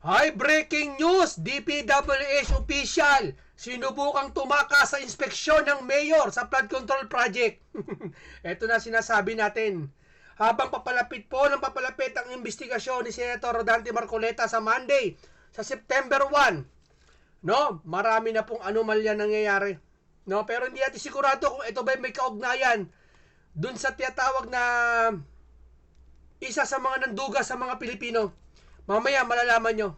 Hi, breaking news! DPWH official! Sinubukang tumakas sa inspeksyon ng mayor sa flood control project. Ito na sinasabi natin. Habang papalapit po ng papalapit ang investigasyon ni Senator Rodante Marcoleta sa Monday, sa September 1, no, marami na pong anomalya nangyayari. No, pero hindi natin sigurado kung ito ba may kaugnayan dun sa tiyatawag na isa sa mga nanduga sa mga Pilipino. Mamaya malalaman nyo.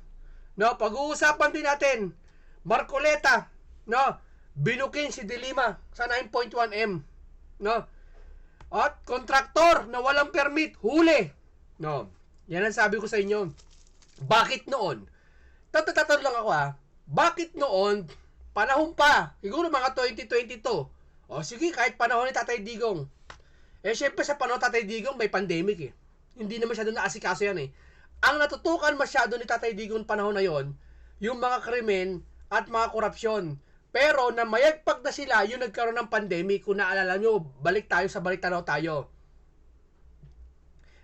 No, pag-uusapan din natin, Marcoleta, no, binukin si Dilima sa 9.1M. No, at kontraktor na walang permit, huli. No, yan ang sabi ko sa inyo. Bakit noon? Tatatatanong lang ako ha. Bakit noon, panahon pa, siguro mga 2022, o sige, kahit panahon ni Tatay Digong, eh, syempre sa panahon Tatay Digong, may pandemic eh. Hindi na masyado naasikaso yan eh. Ang natutukan masyado ni Tatay Digong panahon na yon, yung mga krimen at mga korupsyon. Pero na mayagpag na sila, yung nagkaroon ng pandemic, kung naalala nyo, balik tayo sa balik tanaw tayo.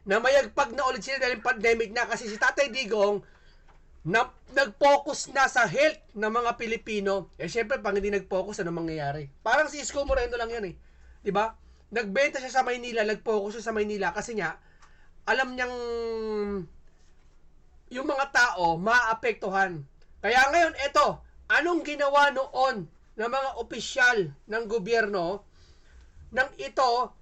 Na mayagpag na ulit sila dahil pandemic na kasi si Tatay Digong, na, nag-focus na sa health ng mga Pilipino. Eh syempre, pag hindi nag-focus, ano mangyayari? Parang si Isko Moreno lang yan eh. ba? Nagbenta siya sa Maynila, nag-focus siya sa Maynila kasi nga alam niyang yung mga tao maapektuhan. Kaya ngayon, eto, anong ginawa noon ng mga opisyal ng gobyerno nang ito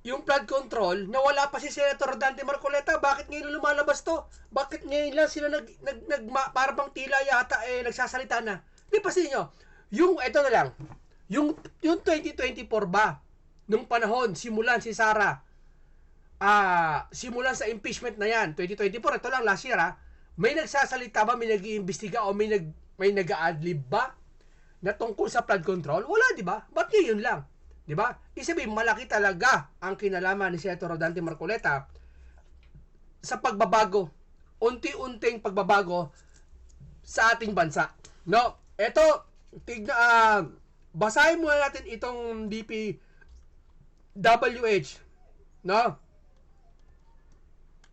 yung flood control na wala pa si Senator Dante Marcoleta, bakit ngayon lumalabas to? Bakit ngayon lang sila nag, nag, nag para bang tila yata eh, nagsasalita na? Di pa sa inyo, yung, ito na lang, yung, yung 2024 ba, nung panahon, simulan si Sara, ah, simulan sa impeachment na yan, 2024, ito lang last year ha, may nagsasalita ba, may nag-iimbestiga o may nag, may nag-adlib ba na tungkol sa flood control? Wala, di ba? Ba't ngayon lang? Di ba? Isabihin, malaki talaga ang kinalaman ni Senator Rodante Marcoleta sa pagbabago, unti-unting pagbabago sa ating bansa. No, eto, tigna, ah, basahin muna natin itong DP WH. No?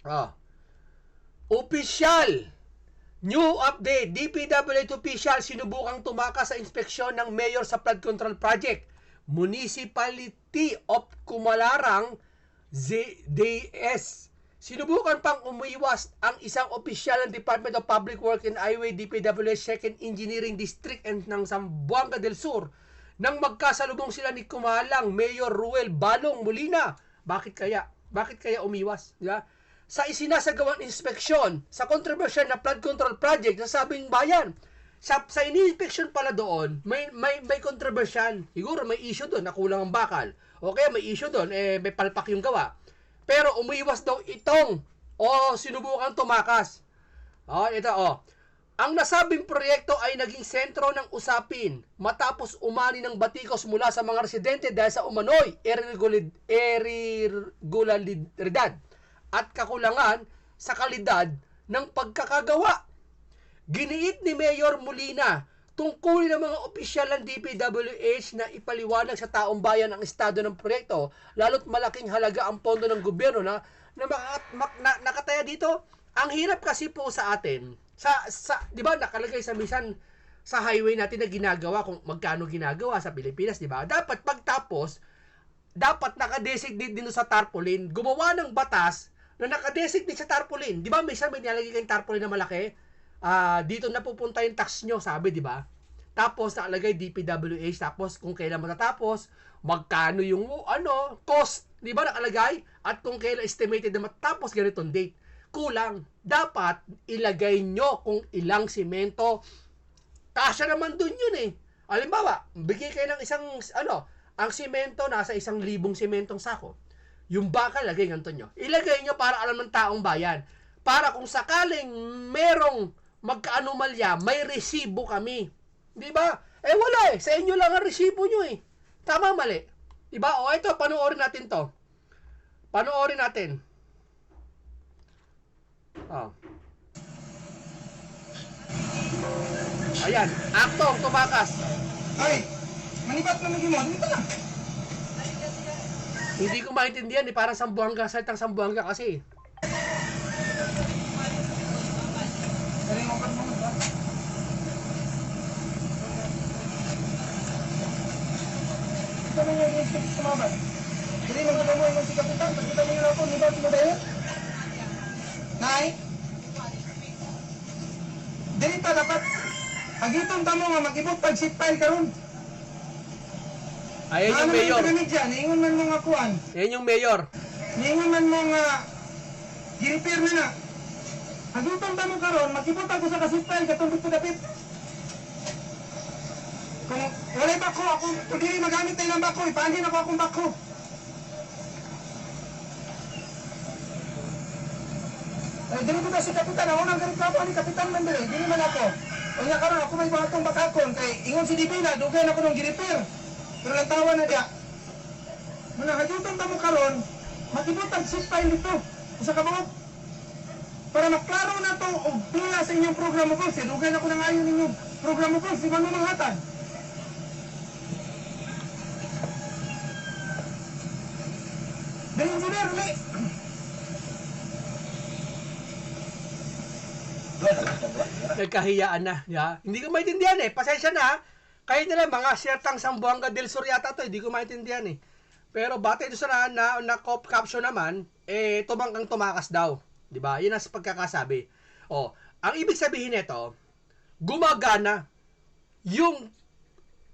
Ah. Official. New update. DPWH official sinubukang tumakas sa inspeksyon ng mayor sa flood control project. Municipality of Kumalarang ZDS. Sinubukan pang umiwas ang isang opisyal ng Department of Public Works and Highway DPWH Second Engineering District and ng Zamboanga del Sur nang magkasalubong sila ni Kumalang Mayor Ruel Balong Molina. Bakit kaya? Bakit kaya umiwas? Di ba? Sa isinasagawang inspeksyon sa controversial na flood control project sa sabing bayan. Sa, sa ini-inspection pala doon, may, may, may controversial. Siguro may issue doon na kulang ang bakal. O kaya may issue doon, eh, may palpak yung gawa. Pero umiwas daw itong o sinubukan tumakas. Oh, ito oh. Ang nasabing proyekto ay naging sentro ng usapin matapos umani ng batikos mula sa mga residente dahil sa umano'y irregularidad at kakulangan sa kalidad ng pagkakagawa. Giniit ni Mayor Molina tungkulin ng mga opisyal ng DPWH na ipaliwanag sa taong bayan ang estado ng proyekto, lalo't malaking halaga ang pondo ng gobyerno na, na, mak, na nakataya dito. Ang hirap kasi po sa atin, sa, sa 'di ba nakalagay sa misan sa highway natin na ginagawa kung magkano ginagawa sa Pilipinas, 'di ba? Dapat pagtapos dapat naka-designate din sa tarpaulin. Gumawa ng batas na naka-designate sa tarpaulin. 'Di ba? May may nilalagay kayong tarpaulin na malaki. Ah, dito na pupunta yung tax nyo, sabi, 'di ba? Tapos nakalagay DPWH tapos kung kailan matatapos, magkano yung ano, cost, 'di ba nakalagay? At kung kailan estimated na matatapos ganitong date. Kulang. Dapat ilagay nyo kung ilang simento. Kasya naman dun yun eh. Alimbawa, bigay kayo ng isang, ano, ang simento nasa isang libong simentong sako. Yung bakal, lagay ganito nyo. Ilagay nyo para alam ng taong bayan. Para kung sakaling merong magkaanomalya, may resibo kami. Di ba? Eh wala eh. Sa inyo lang ang resibo nyo eh. Tama mali. Di ba? O ito, panoorin natin to. Panoorin natin. Oh. Ayan, aktong tumakas. Ay! Manibat na naging mo. Dito na. Hindi ko maintindihan eh. Parang Sambuanga, salitang Sambuanga kasi eh. Kami nga yung stick sa mama. Hindi mo mo yung si Kapitan. Pagkita mo yun ako, di ba tumaday? Nay? Dili dapat. Agitong tamo nga mag-ibot pag-sit file karon. Ayan yung Ano mayor. man yung dyan, ingon man mo nga kuan. Ayan yung mayor. Ningon man mo nga, gi-repair na na. Agiton ta mo karon, mag-ibot ako sa file, katong ko dapit. Kung wala bako, ako, kung hindi magamit tayo ng bako, ipaandin ako akong bako. Eh, dili ko si kapitan, ako nang ganit ako ni kapitan man dili, dili man ako. O nga karon ako may bahatong bakakon, kay ingon si Divina, dugay na ko nung gi-repair. Pero lang tawa na diya. Muna, hajutan ta mo karon, mag-ibot ang seat file nito. Usa ka buok. Para maklaro na to, o pila sa inyong programa ko, si dugay na ko nang ayon ninyong programa ko, si Manu Manghatan. Dali, engineer, uli. Nagkahiyaan na. Yeah. Hindi ko maintindihan eh. Pasensya na. Ha. Kayo nila mga siyertang Sambuanga del Sur yata to. Hindi ko maintindihan eh. Pero batay doon sa na, na, na caption naman, eh, tumangkang tumakas daw. Di ba? Yun ang pagkakasabi. Oh, ang ibig sabihin nito, gumagana yung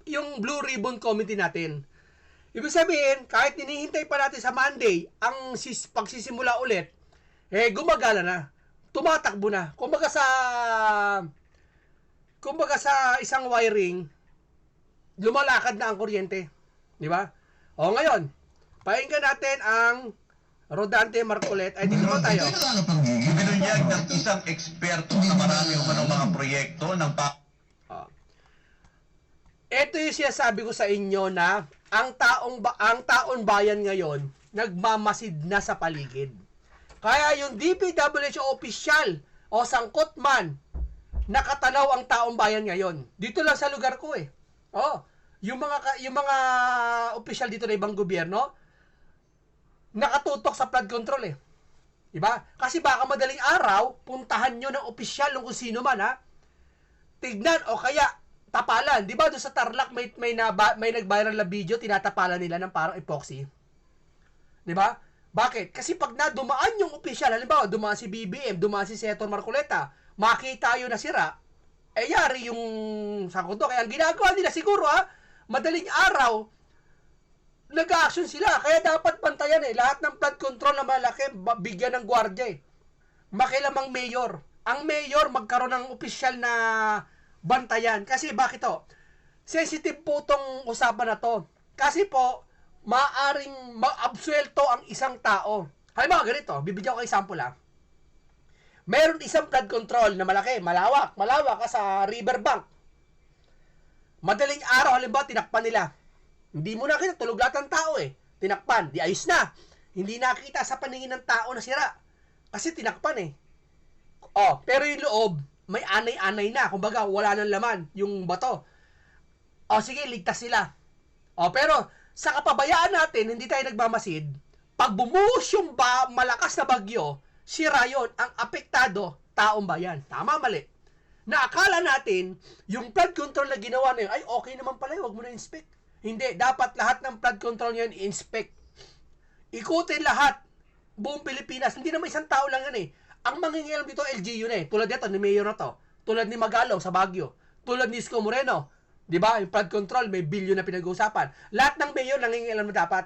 yung Blue Ribbon Committee natin. Ibig sabihin, kahit hinihintay pa natin sa Monday ang sis, pagsisimula ulit, eh gumagana na. Tumatakbo na. Kumbaga sa kumbaga sa isang wiring, lumalakad na ang kuryente. Di ba? O ngayon, pakinggan natin ang Rodante Marcolet. Ay, dito tayo. Binunyag ng isang eksperto sa marami umanong mga proyekto ng pa Ah. Ito yung sinasabi ko sa inyo na ang taong ba, ang taon bayan ngayon nagmamasid na sa paligid. Kaya yung DPWH opisyal o sangkot man nakatanaw ang taong bayan ngayon. Dito lang sa lugar ko eh. Oh, yung mga yung mga opisyal dito ng ibang gobyerno nakatutok sa flood control eh. Diba? Kasi baka madaling araw, puntahan nyo ng opisyal ng kung sino man ha, tignan o kaya tapalan. 'Di ba doon sa Tarlac may may na, may nag-viral na video tinatapalan nila ng parang epoxy. 'Di ba? Bakit? Kasi pag na dumaan yung opisyal, halimbawa dumaan si BBM, dumaan si Senator Marcoleta, makita yun na sira, eh yari yung sako to. Kaya ang ginagawa nila siguro ha, madaling araw, nag-action sila. Kaya dapat pantayan eh. Lahat ng flood control na malaki, bigyan ng gwardiya eh makilamang mayor. Ang mayor magkaroon ng opisyal na bantayan. Kasi bakit to? Sensitive po tong usapan na to. Kasi po, maaring ma-absuelto ang isang tao. Halimbawa ganito, bibigyan ko example ha. Meron isang flood control na malaki, malawak, malawak ka sa riverbank. Madaling araw, halimbawa, tinakpan nila. Hindi mo nakita, tulog lahat ng tao eh. Tinakpan, di ayos na. Hindi nakita sa paningin ng tao na sira. Kasi tinakpan eh. Oh, pero yung loob, may anay-anay na. Kumbaga, wala nang laman yung bato. O sige, ligtas sila. O pero, sa kapabayaan natin, hindi tayo nagmamasid, pag bumuhos yung ba, malakas na bagyo, sira yun, ang apektado, taong bayan. Tama, mali. Na akala natin, yung flood control na ginawa na yun, ay okay naman pala huwag mo na inspect. Hindi, dapat lahat ng flood control yun inspect. Ikutin lahat. Buong Pilipinas. Hindi naman isang tao lang yan eh. Ang mangingialam dito, LGU na eh. Tulad nito, ni Mayor na to. Tulad ni Magalong sa Baguio. Tulad ni Isko Moreno. Di ba? Yung flood control, may billion na pinag-uusapan. Lahat ng mayor nangingialam na dapat.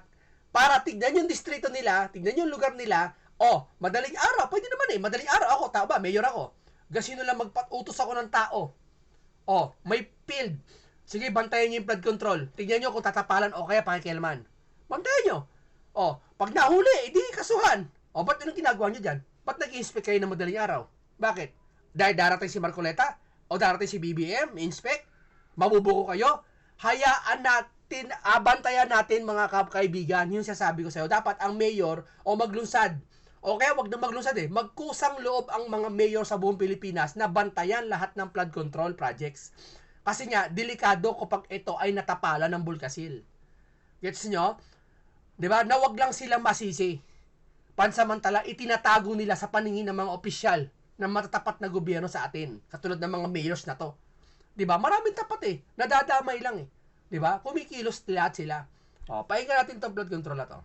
Para tignan yung distrito nila, tignan yung lugar nila. Oh, madaling araw. Pwede naman eh. Madaling araw ako. Tao ba? Mayor ako. Gasino lang magpatutos ako ng tao. Oh, may field. Sige, bantayan niyo yung flood control. Tignan niyo kung tatapalan o kaya pakikialaman. Bantayan niyo. Oh, pag nahuli, edi kasuhan. O, ba't anong ginagawa niyo dyan? Ba't nag-inspect kayo ng madaling araw? Bakit? Dahil darating si Marcoleta? O darating si BBM? Inspect? Mabubuko kayo? Hayaan natin, abantayan natin mga kaibigan. Yung sasabi ko sa'yo. Dapat ang mayor o maglunsad. O kaya wag na maglunsad eh. Magkusang loob ang mga mayor sa buong Pilipinas na bantayan lahat ng flood control projects. Kasi nga, delikado kapag ito ay natapalan ng bulkasil. Gets nyo? ba? Na wag lang sila masisi. Pansamantala itinatago nila sa paningin ng mga opisyal ng matatapat na gobyerno sa atin, katulad ng mga mayors na 'to. 'Di ba? Maraming tapat eh. Nadadamay lang eh. 'Di ba? Kumikilos lahat sila. O, pahinga natin itong flood control na to.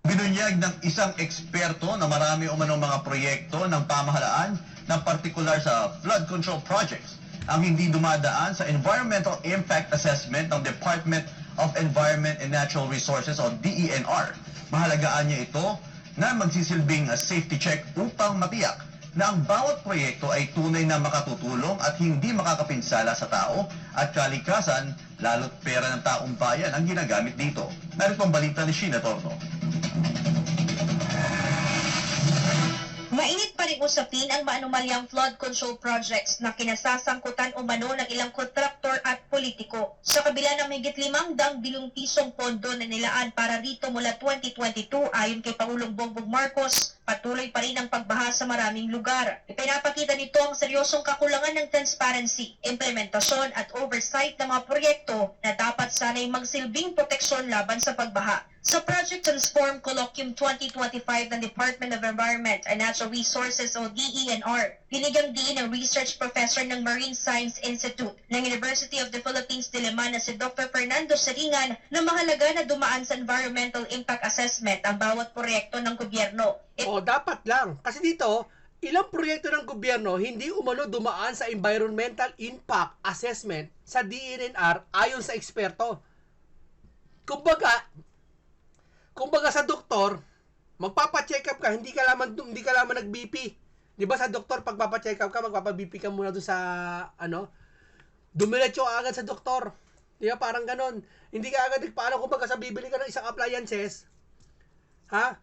Binunyag ng isang eksperto na marami umanong mga proyekto ng pamahalaan ng partikular sa flood control projects ang hindi dumadaan sa Environmental Impact Assessment ng Department of Environment and Natural Resources o DENR. Mahalagaan niya ito na magsisilbing uh, safety check upang matiyak na ang bawat proyekto ay tunay na makatutulong at hindi makakapinsala sa tao at kalikasan, lalo't pera ng taong bayan ang ginagamit dito. Narito ang balita ni Sheena Torno. Mainit pa rin usapin ang maanumalyang flood control projects na kinasasangkutan umano ng ilang kontraktor at politiko. Sa kabila ng higit limang dang bilyong pisong pondo na nilaan para rito mula 2022 ayon kay Pangulong Bongbong Marcos, patuloy pa rin ang pagbaha sa maraming lugar. Ipinapakita nito ang seryosong kakulangan ng transparency, implementasyon at oversight ng mga proyekto na dapat sanay magsilbing proteksyon laban sa pagbaha. Sa Project Transform Colloquium 2025 ng Department of Environment and Natural Resources o DENR, binigyang diin ng research professor ng Marine Science Institute ng University of the Philippines Diliman na si Dr. Fernando Seringan na mahalaga na dumaan sa Environmental Impact Assessment ang bawat proyekto ng gobyerno. O, dapat lang. Kasi dito, ilang proyekto ng gobyerno hindi umano dumaan sa Environmental Impact Assessment sa DNR ayon sa eksperto. Kumbaga, kumbaga sa doktor, magpapa-check up ka, hindi ka lamang hindi ka lamang nag-BP. 'Di ba sa doktor pag papa-check up ka, magpapa-BP ka muna doon sa ano, dumiretso agad sa doktor. 'Di ba parang ganon. Hindi ka agad paano kumbaga sa bibili ka ng isang appliances, ha?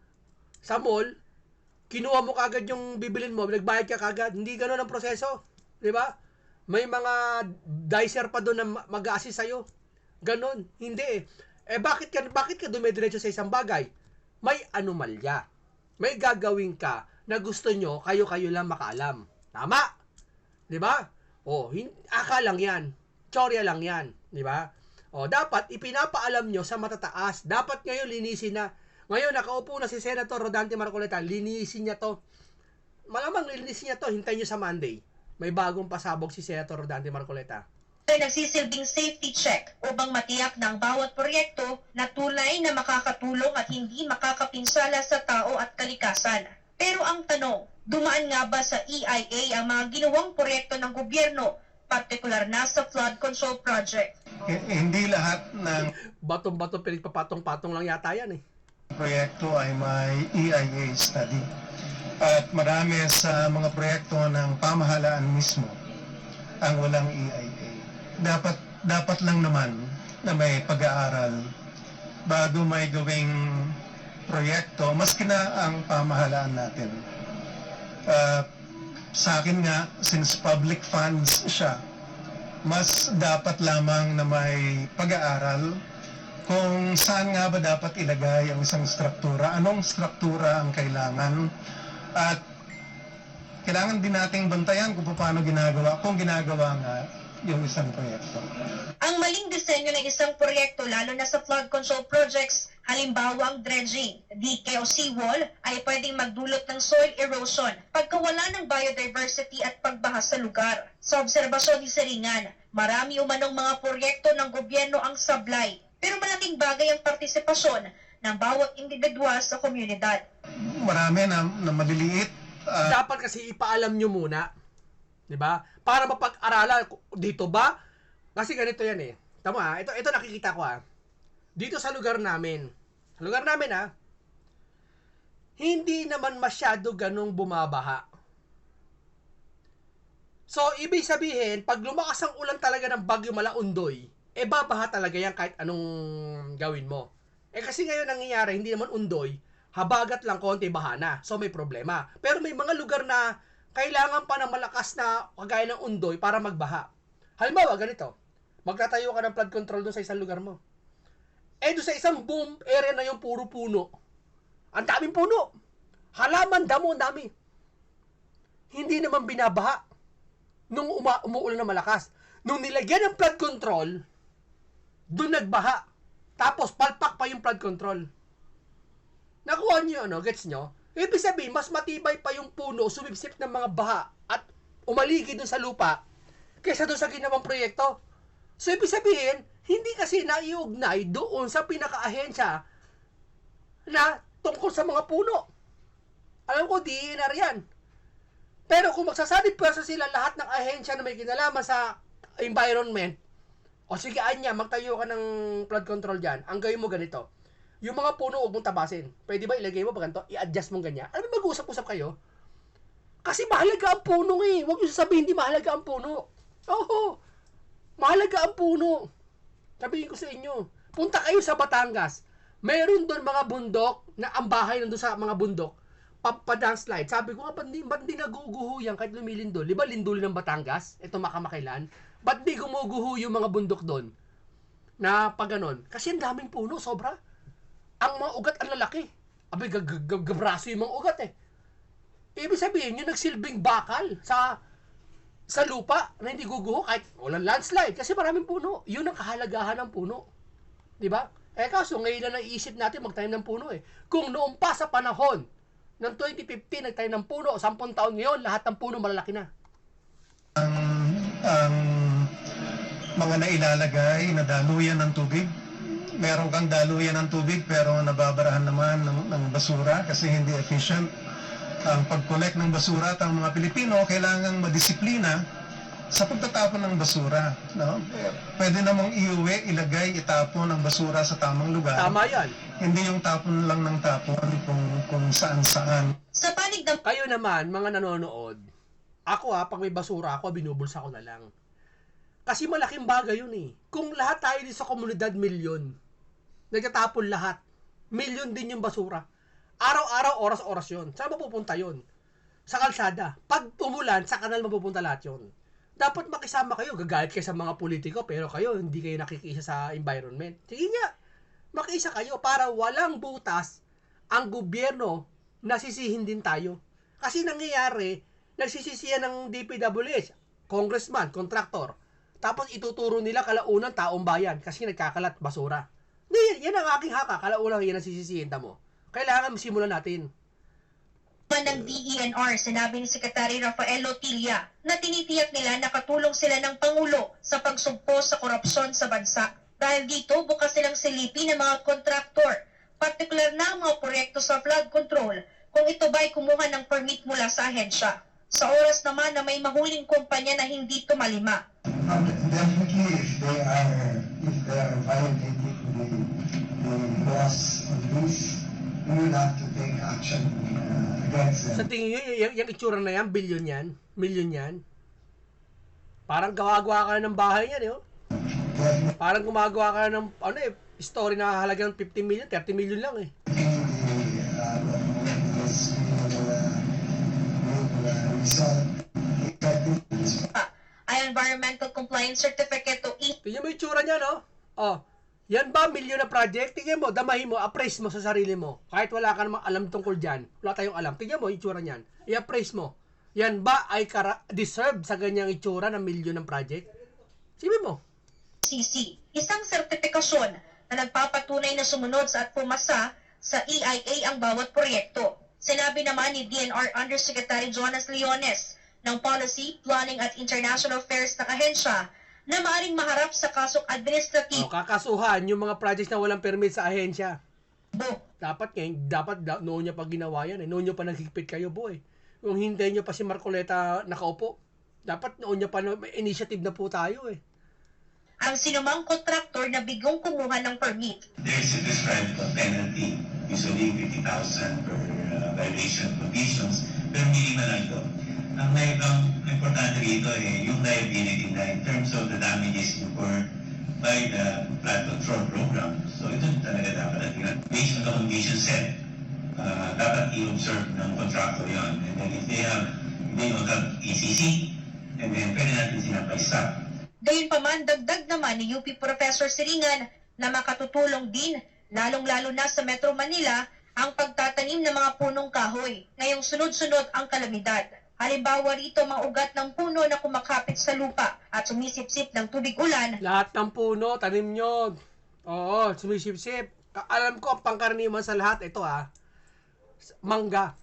Sa mall, kinuha mo kagad yung bibilin mo, nagbayad ka kagad. Hindi ganoon ang proseso. 'Di ba? May mga dicer pa doon na ma- mag-a-assist sa'yo. Ganon. Hindi eh. Eh bakit ka, bakit ka dumidiretso sa isang bagay? May anomalya. May gagawin ka na gusto nyo, kayo-kayo lang makaalam. Tama? 'Di ba? Oh, hin- akalang 'yan. Tsorya lang 'yan, 'di ba? Oh, dapat ipinapaalam nyo sa matataas. Dapat ngayon linisin na. Ngayon nakaupo na si Senator Rodante Marcoleta, linisin niya 'to. Malamang linisin niya 'to, hintayin niyo sa Monday. May bagong pasabog si Senator Rodante Marcoleta. Ay nagsisilbing safety check upang matiyak ng bawat proyekto na tunay na makakatulong at hindi makakapinsala sa tao at kalikasan. Pero ang tanong, dumaan nga ba sa EIA ang mga ginawang proyekto ng gobyerno, partikular na sa flood control project? H- hindi lahat ng Batong-bato pinagpapatong-patong lang yata yan eh. proyekto ay may EIA study. At marami sa mga proyekto ng pamahalaan mismo ang walang EIA. Dapat dapat lang naman na may pag-aaral bago may gawing proyekto, maski na ang pamahalaan natin. Ah, sa akin nga, since public funds siya, mas dapat lamang na may pag-aaral kung saan nga ba dapat ilagay ang isang struktura, anong struktura ang kailangan, at kailangan din nating bantayan kung paano ginagawa, kung ginagawa nga yung isang proyekto. Ang maling disenyo ng isang proyekto, lalo na sa flood control projects, halimbawa ang dredging, dike o seawall, ay pwedeng magdulot ng soil erosion, pagkawala ng biodiversity at pagbaha sa lugar. Sa obserbasyon ni Seringan, marami umanong mga proyekto ng gobyerno ang sablay, pero malaking bagay ang partisipasyon ng bawat individual sa komunidad. Marami na, na maliliit, ah, Dapat kasi ipaalam nyo muna. 'Di ba? Para mapag-aralan dito ba? Kasi ganito 'yan eh. Tama. Ito ito nakikita ko ah. Dito sa lugar namin. Sa lugar namin ah. Hindi naman masyado ganong bumabaha. So, ibig sabihin, pag lumakas ang ulan talaga ng bagyo malaundoy, eh babaha talaga yan kahit anong gawin mo. Eh kasi ngayon nangyayari, hindi naman undoy, habagat lang konti bahana. So may problema. Pero may mga lugar na kailangan pa ng malakas na kagaya ng undoy para magbaha. Halimbawa, ganito. Magtatayo ka ng flood control doon sa isang lugar mo. Eh doon sa isang boom area na yung puro puno. Ang daming puno. Halaman, damo, dami. Hindi naman binabaha nung uma- umuulan na malakas. Nung nilagyan ng flood control, doon nagbaha. Tapos palpak pa yung flood control. Nakuha niyo, ano, gets nyo? Ibig sabihin, mas matibay pa yung puno, sumipsip ng mga baha at umaligi dun sa lupa kaysa dun sa ginawang proyekto. So, ibig sabihin, Hindi kasi naiugnay doon sa pinaka-ahensya na tungkol sa mga puno. Alam ko, DNR yan. Pero kung magsasabi pwersa sila lahat ng ahensya na may kinalaman sa environment, o sige, anya, magtayo ka ng flood control dyan. Ang gawin mo ganito. Yung mga puno, huwag mong tabasin. Pwede ba ilagay mo ba ganito? I-adjust mong ganyan. Mo, mag-usap-usap kayo. Kasi mahalaga ang puno eh. Huwag nyo sasabihin, hindi mahalaga ang puno. Oo. Mahalaga ang puno. Sabihin ko sa inyo. Punta kayo sa Batangas. Meron doon mga bundok na ang bahay nandun sa mga bundok. Papadang slide. Sabi ko nga, ba't di, ba't di naguguho yan kahit lumilindol? Di ba lindol ng Batangas? Ito makamakailan. Ba't di gumuguho yung mga bundok doon? Na pag ganon. Kasi ang daming puno, sobra. Ang mga ugat ang lalaki. Abay, gabraso yung mga ugat eh. Ibig sabihin, yung nagsilbing bakal sa sa lupa na hindi guguho kahit walang landslide kasi maraming puno. Yun ang kahalagahan ng puno. 'Di ba? Eh kaso ngayon na naisip natin magtanim ng puno eh. Kung noon pa sa panahon ng 2015 nagtanim ng puno, 10 taon ngayon lahat ng puno malalaki na. ang ang mga nailalagay na daluyan ng tubig. Meron kang daluyan ng tubig pero nababarahan naman ng, ng basura kasi hindi efficient. Ang pag-collect ng basura at ang mga Pilipino kailangang madisiplina sa pagtatapon ng basura. No? Pwede namang iuwi, ilagay, itapon ang basura sa tamang lugar. Tama 'yan. Hindi yung tapon lang ng tapon kung, kung saan-saan. Sa panig ng Kayo naman, mga nanonood, ako ha, pag may basura ako, binubulsa ko na lang. Kasi malaking bagay yun eh. Kung lahat tayo din sa komunidad, milyon. Nagtatapon lahat. Milyon din yung basura. Araw-araw, oras-oras yun. Saan mapupunta yun? Sa kalsada. Pag umulan, sa kanal mapupunta lahat yun. Dapat makisama kayo. Gagalit kayo sa mga politiko, pero kayo, hindi kayo nakikisa sa environment. Sige nga, makiisa kayo para walang butas ang gobyerno nasisihin din tayo. Kasi nangyayari, nagsisisiyan ng DPWH, congressman, contractor. Tapos ituturo nila kalaunan taong bayan kasi nagkakalat basura. Hindi, yan, yan ang aking haka. Kalaunan yan ang sisisihin mo. Kailangan simulan natin. ng DENR, sinabi ni Secretary Rafael Lotilla na tinitiyak nila na katulong sila ng Pangulo sa pagsugpo sa korupsyon sa bansa. Dahil dito, bukas silang silipin ng mga kontraktor, partikular na ang mga proyekto sa flood control kung ito ba'y kumuha ng permit mula sa ahensya. Sa oras naman na may mahuling kumpanya na hindi tumalima. Um, Definitely, if they are, if they are violating laws on this, we will have to take action uh, against Sa them. tingin nyo, yung, yung itsura na yan, billion yan, million yan. Parang gawa-gawa ka ng bahay yan, eh. oh. Parang gumagawa ka ng, ano eh, story na halagang 50 million, 30 million lang eh. uh, Ay environmental compliance certificate o E Tingnan mo yung tsura niya, no? Oh, yan ba milyon na project? Tingnan mo, damahin mo, appraise mo sa sarili mo. Kahit wala ka namang alam tungkol dyan, wala tayong alam. Tingnan mo yung tsura niyan. I-appraise mo. Yan ba ay kara- deserve sa ganyang itsura ng milyon ng project? Sabi mo. CC, isang sertifikasyon na nagpapatunay na sumunod sa at pumasa sa EIA ang bawat proyekto. Sinabi naman ni DNR Undersecretary Jonas Leones ng Policy, Planning at International Affairs ng ahensya na maaring maharap sa kasong Oh, administratibo. kakasuhan yung mga projects na walang permit sa ahensya. Dapat ngayon, dapat da, noon niya pa ginawa yan eh. Noon niya pa naghigpit kayo, boy. Kung hintayin niyo pa si Marcoleta nakaupo, dapat noon niya pa na, may initiative na po tayo eh. Ang sinumang kontraktor na bigong kumuha ng permit. there is a prescribed penalty, usually 50,000 per uh, violation of conditions, pero minimal lang ito. Ang, may- ang importante rito eh, yung liability na in terms of the damages incurred by the flood control program. So ito talaga dapat natin. Based on the condition set, uh, dapat i-observe ng contractor yon. And then if they have, if they don't have ECC, and then pwede natin sila. Gayunpaman, dagdag naman ni UP Professor Siringan na makatutulong din, lalong-lalo na sa Metro Manila, ang pagtatanim ng mga punong kahoy. Ngayong sunod-sunod ang kalamidad. Halimbawa rito mga ugat ng puno na kumakapit sa lupa at sumisipsip ng tubig ulan Lahat ng puno, tanim nyo. Oo, sumisip-sip. Alam ko, ang pangkaraniwan sa lahat, ito ah, mangga.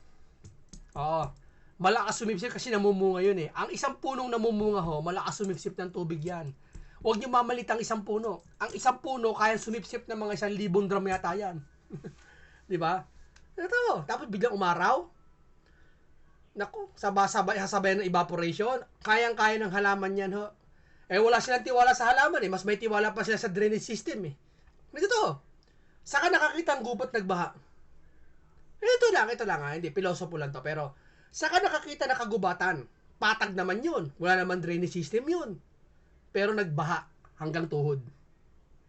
Oo. Malakas sumipsip kasi namumunga yun eh. Ang isang punong namumunga ho, malakas sumipsip ng tubig yan. Huwag niyo mamalit ang isang puno. Ang isang puno, kaya sumipsip ng mga isang libong drum yata yan. Di ba? Ito, tapos biglang umaraw. Naku, sabay-sabay, sasabay ng evaporation. Kayang-kaya ng halaman yan, ho. Eh, wala silang tiwala sa halaman, eh. Mas may tiwala pa sila sa drainage system, eh. Ito to. Saka nakakita ang gubat nagbaha. Ito lang, ito lang, ha. Hindi, pilosopo lang to. Pero, saka nakakita na kagubatan. Patag naman yun. Wala naman drainage system yun. Pero nagbaha hanggang tuhod.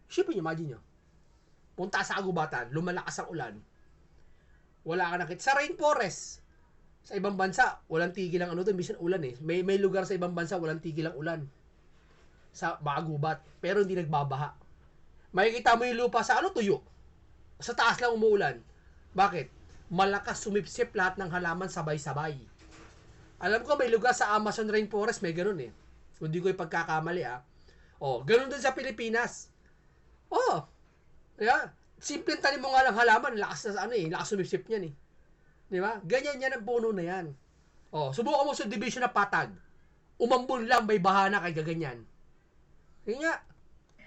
Siyempre, imagine nyo. Punta sa kagubatan, lumalakas ang ulan. Wala ka nakita. Sa rainforest, sa ibang bansa, walang tigil ang ano doon, minsan ulan eh. May may lugar sa ibang bansa walang tigil ang ulan. Sa bagubat, pero hindi nagbabaha. Makikita mo yung lupa sa ano tuyo. Sa taas lang umuulan. Bakit? Malakas sumipsip lahat ng halaman sabay-sabay. Alam ko may lugar sa Amazon Rainforest may ganun eh. Kung di ko ipagkakamali ah. Oh, ganun din sa Pilipinas. Oh. Yeah. Simple tanim mo nga lang halaman, lakas na ano eh, lakas sumipsip niyan eh. Di ba? Ganyan yan ang puno na yan. Oh, subukan mo sa division na patag. Umambon lang, may bahana kay gaganyan. Kaya nga.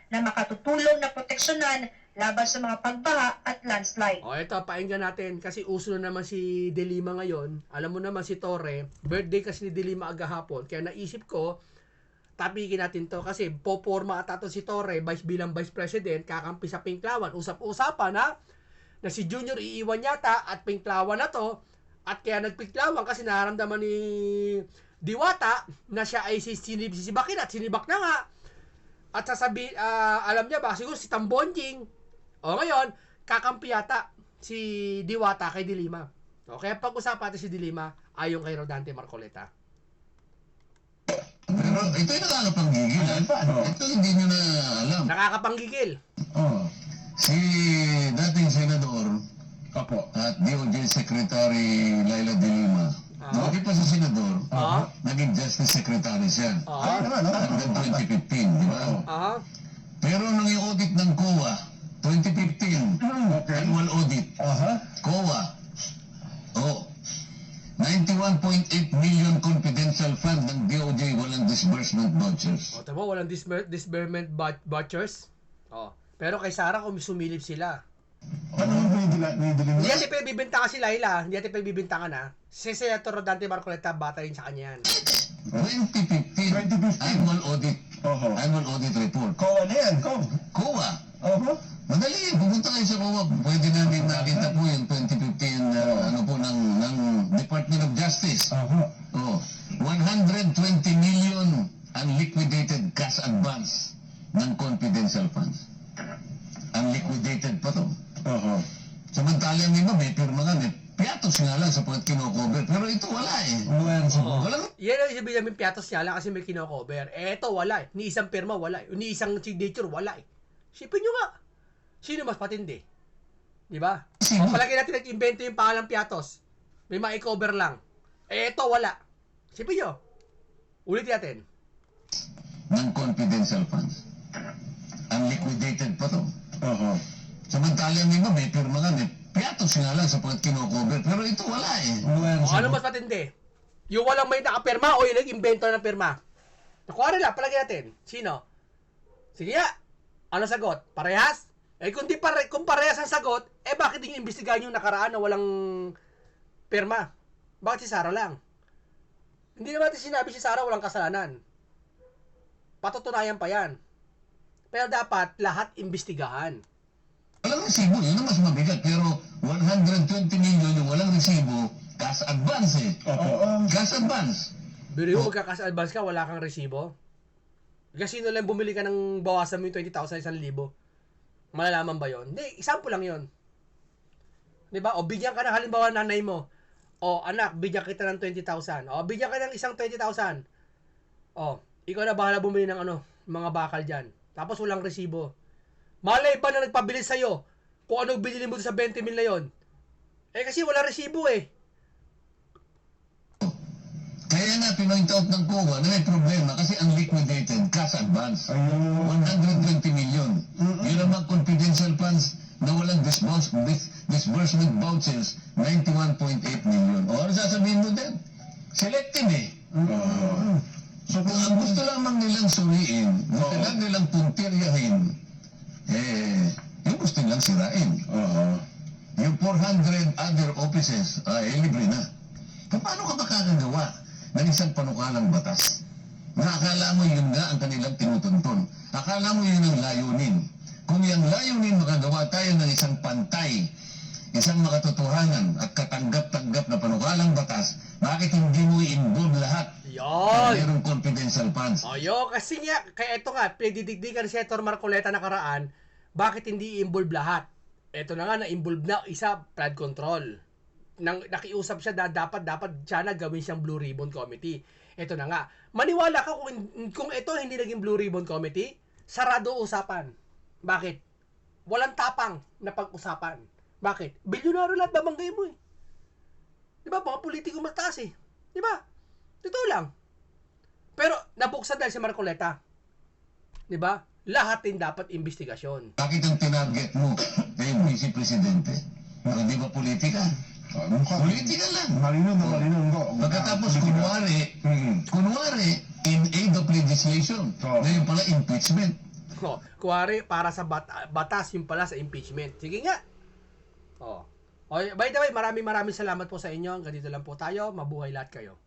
na makatutulong na proteksyonan laban sa mga pagbaha at landslide. O, oh, ito, painggan natin. Kasi uso na naman si Delima ngayon. Alam mo naman si Torre, birthday kasi ni Delima agahapon. Kaya naisip ko, tapikin natin to. Kasi poporma ata to si Torre, vice bilang vice president, kakampi sa Pinklawan. Usap-usapan ha, na si Junior iiwan yata at Pinklawan na to. At kaya nagpinklawan kasi nararamdaman ni Diwata na siya ay si sinib sisibakin at sinibak na nga. At sasabi, ah, alam niya ba, siguro si Tambonjing. O ngayon, kakampi yata si Diwata kay Dilima. O kaya pag-usapan natin si Dilima ayon kay Rodante Marcoleta. Pero ito yung nakakapanggigil. Ano? Ito hindi nyo na alam. Nakakapanggigil. Oh, si dating senador Apo. at DOJ Secretary Laila De Lima. Ah. Hindi pa sa senador, Ah. naging justice secretary siya. Ah. Hanggang 2015, di ba? Aha. Pero nung i-audit ng COA, 2015, annual audit, COA, oh, 91.8 million confidential fund ng DOJ walang disbursement vouchers. O, tama, walang dismer- disbursement vouchers. O. Pero kay Sarah, kung sumilip sila. Ano yung Hindi natin pinagbibintangan si Laila. Hindi natin pinagbibintangan ha. Si Senator Rodante Marcoleta, bata rin sa kanya yan. 2015, annual audit, Oho. annual audit report. Kowa na yan, ko. COA, Oho. madali, pupunta kayo sa COA, pwede namin nakita po yung 2015, uh, ano po, ng, ng Department of Justice. Oho. Oh, 120 million unliquidated cash advance ng confidential funds. Unliquidated pa to. Oho. Samantalang iba may pirma nga, may piatos nga lang sapagkat kinocover. Pero ito wala eh. Wala yan Oo. Walang Yan ang sabihin namin piatos niya lang kasi may kinocover. Eh, ito wala eh. Ni isang pirma wala eh. Ni isang signature wala eh. Sipin nyo nga. Sino mas patindi? Di ba? Sino? O palagi natin nag-invento yung pangalang piatos. May ma-cover lang. Eh, ito wala. Sipin nyo. Ulitin natin. ng confidential funds. Unliquidated pa to. Oho. Samantalang iba may pirma nga, may piatos nga lang sapagkat kinocover. Pero ito wala eh. Wala O ano mas patindi? Yung walang may nakapirma o yung nag-invento ng pirma? Nakuha rin lang, palagi natin. Sino? Sige nga. Ano sagot? Parehas? Eh kung, di pare, kung parehas ang sagot, eh bakit din imbestigahan yung nakaraan na walang pirma? Bakit si Sarah lang? Hindi naman natin sinabi si Sarah walang kasalanan. Patutunayan pa yan. Pero dapat lahat imbestigahan. Walang resibo, yun ang mas mabigat. Pero 120 million yung walang resibo, cash advance eh. Opo. Cash advance. Pero yung magkakas-advance ka, wala kang resibo. Kasi sino lang bumili ka ng bawasan mo yung 20,000 isang libo. Malalaman ba yon? Hindi, example lang yon. Di ba? O bigyan ka ng halimbawa nanay mo. O anak, bigyan kita ng 20,000. O bigyan ka ng isang 20,000. O, ikaw na bahala bumili ng ano, mga bakal dyan. Tapos walang resibo. Malay ba na nagpabili sa'yo kung ano binili mo sa 20 mil na yon? Eh kasi wala resibo eh. Kaya nga pinoint out ng COA na may problema kasi ang liquidated cash advance. Ayun. 120 million. Yun naman confidential funds na walang disburse, dis, disbursement vouchers, 91.8 million. O ano sasabihin mo din? Selective eh. Oho. So So Kung ang gusto lamang nilang suriin, gusto Oo. lang nilang puntiryahin, eh, yung gusto nilang sirain. Oo. Yung 400 other offices, ay libre na. Paano ka makakagawa ng isang panukalang batas? Nakakala mo yun nga ang kanilang tinutuntun. Akala mo yun ang layunin. Kung yung layunin makagawa tayo ng isang pantay, isang makatotohanan at katanggap-tanggap na panukalang batas, bakit hindi mo i-involve lahat na Yon. mayroong confidential funds? Oyo, kasi nga, pinagdidigdigan ni Senator Marcoleta nakaraan, bakit hindi i-involve lahat? Ito na nga, na-involve na isa, flood control. Nang nakiusap siya na dapat dapat sana gawin siyang Blue Ribbon Committee. Ito na nga. Maniwala ka kung kung ito hindi naging Blue Ribbon Committee, sarado usapan. Bakit? Walang tapang na pag-usapan. Bakit? Bilyonaryo lahat babanggay mo eh. Di ba? Mga politiko mataas eh. Di ba? Totoo lang. Pero nabuksan dahil si Marcoleta. 'Di ba? Lahat din dapat investigasyon. Bakit ang tinarget mo ay yung vice presidente? Hindi ba politika? Politika lang. Malino na malino ko. Pagkatapos kunwari, Mm. kunwari, in aid of legislation, Oo. ngayon pala impeachment. Oh, kuwari para sa bat- batas yung pala sa impeachment. Sige nga. Oh. Okay, by the way, maraming maraming salamat po sa inyo. Hanggang dito lang po tayo. Mabuhay lahat kayo.